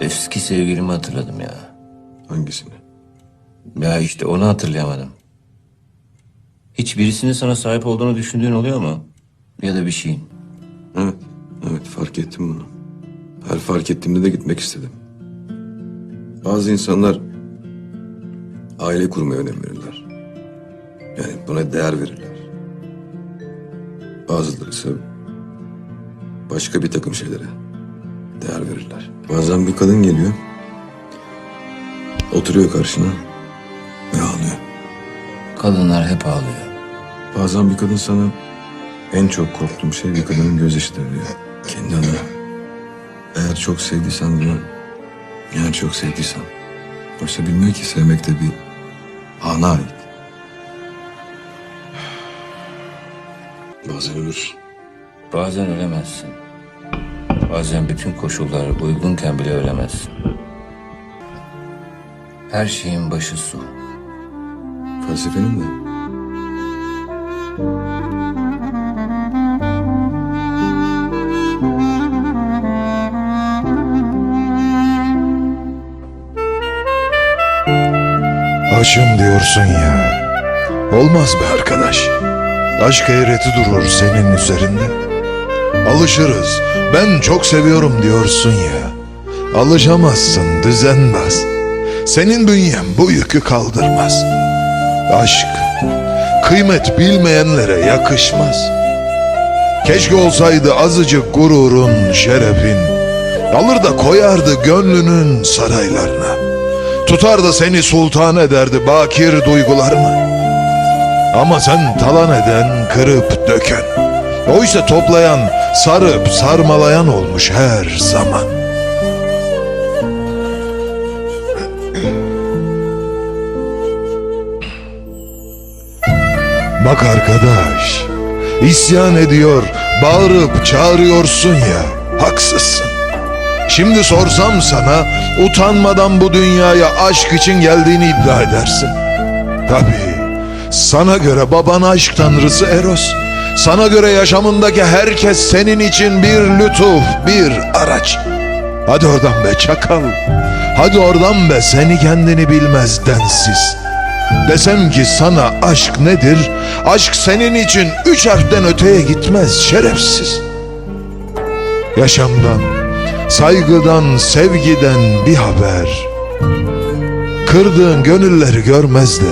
Eski sevgilimi hatırladım ya. Hangisini? Ya işte onu hatırlayamadım. Hiç birisinin sana sahip olduğunu düşündüğün oluyor mu? Ya da bir şeyin. Evet, evet fark ettim bunu. Her fark ettiğimde de gitmek istedim. Bazı insanlar aile kurmaya önem verirler. Yani buna değer verirler. Bazıları ise başka bir takım şeylere değer verirler. Bazen bir kadın geliyor, oturuyor karşına ve ağlıyor. Kadınlar hep ağlıyor. Bazen bir kadın sana en çok korktuğum şey bir kadının gözyaşıdır diyor. Kendi adına. Eğer çok sevdiysen diyor. Eğer çok sevdiysen. Oysa bilmiyor ki sevmek de bir ana ait. Bazen ölürsün. Bazen ölemezsin. Bazen bütün koşullar uygunken bile ölemezsin. Her şeyin başı su. Felsefenin de. Aşım diyorsun ya. Olmaz be arkadaş. Aşk eğreti durur senin üzerinde. Alışırız. Ben çok seviyorum diyorsun ya. Alışamazsın düzenmez. Senin bünyen bu yükü kaldırmaz. Aşk kıymet bilmeyenlere yakışmaz. Keşke olsaydı azıcık gururun, şerefin. Alır da koyardı gönlünün saraylarına. Tutar da seni sultan ederdi bakir duygularını. Ama sen talan eden, kırıp döken. Oysa toplayan, sarıp sarmalayan olmuş her zaman. Bak arkadaş, isyan ediyor, bağırıp çağırıyorsun ya, haksızsın. Şimdi sorsam sana utanmadan bu dünyaya aşk için geldiğini iddia edersin. Tabii sana göre baban aşk tanrısı Eros. Sana göre yaşamındaki herkes senin için bir lütuf, bir araç. Hadi oradan be çakal. Hadi oradan be seni kendini bilmez densiz. Desem ki sana aşk nedir? Aşk senin için üç harften öteye gitmez şerefsiz. Yaşamdan, saygıdan, sevgiden bir haber. Kırdığın gönülleri görmez de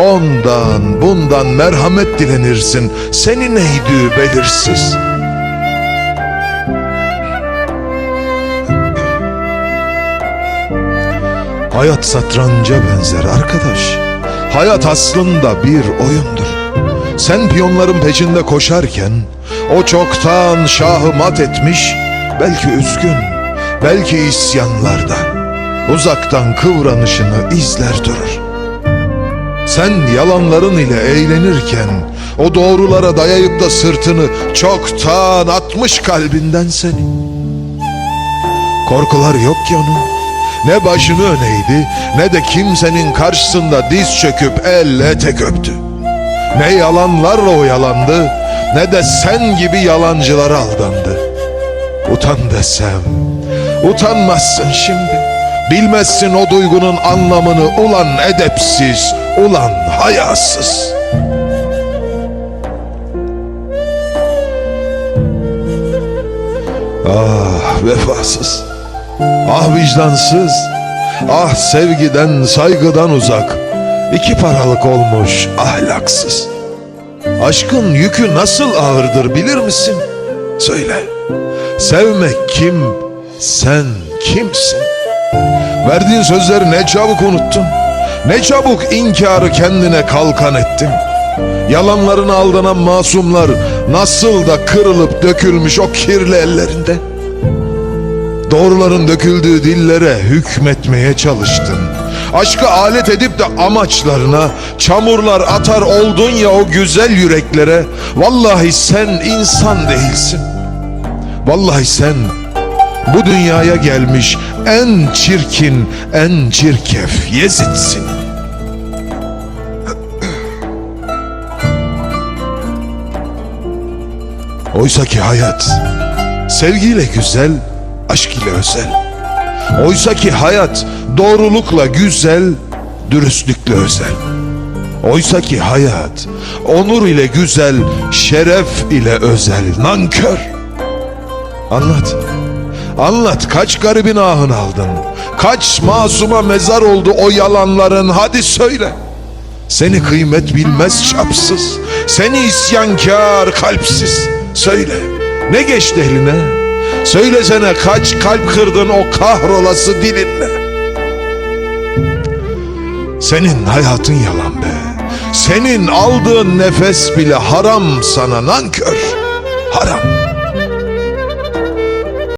ondan bundan merhamet dilenirsin. Seni neydi belirsiz. Hayat satranca benzer arkadaş. Hayat aslında bir oyundur. Sen piyonların peşinde koşarken o çoktan şahı mat etmiş, belki üzgün, belki isyanlarda uzaktan kıvranışını izler durur. Sen yalanların ile eğlenirken o doğrulara dayayıp da sırtını çoktan atmış kalbinden seni. Korkular yok ki onun. Ne başını öneydi ne de kimsenin karşısında diz çöküp el etek öptü. Ne yalanlarla oyalandı ne de sen gibi yalancılara aldandı. Utan desem utanmazsın şimdi. Bilmezsin o duygunun anlamını ulan edepsiz, ulan hayasız. Ah vefasız. Ah vicdansız, ah sevgiden saygıdan uzak, iki paralık olmuş ahlaksız. Aşkın yükü nasıl ağırdır bilir misin? Söyle, sevmek kim, sen kimsin? Verdiğin sözleri ne çabuk unuttun, ne çabuk inkarı kendine kalkan ettin. Yalanlarına aldanan masumlar nasıl da kırılıp dökülmüş o kirli ellerinde. Doğruların döküldüğü dillere hükmetmeye çalıştın. Aşkı alet edip de amaçlarına çamurlar atar oldun ya o güzel yüreklere. Vallahi sen insan değilsin. Vallahi sen bu dünyaya gelmiş en çirkin, en çirkef Yezid'sin. Oysa ki hayat sevgiyle güzel, aşk ile özel. Oysa ki hayat doğrulukla güzel, dürüstlükle özel. Oysa ki hayat onur ile güzel, şeref ile özel. Nankör. Anlat. Anlat kaç garibin ahını aldın? Kaç masuma mezar oldu o yalanların? Hadi söyle. Seni kıymet bilmez çapsız. Seni isyankar kalpsiz. Söyle. Ne geçti eline? Söylesene kaç kalp kırdın o kahrolası dilinle. Senin hayatın yalan be. Senin aldığın nefes bile haram sana nankör. Haram.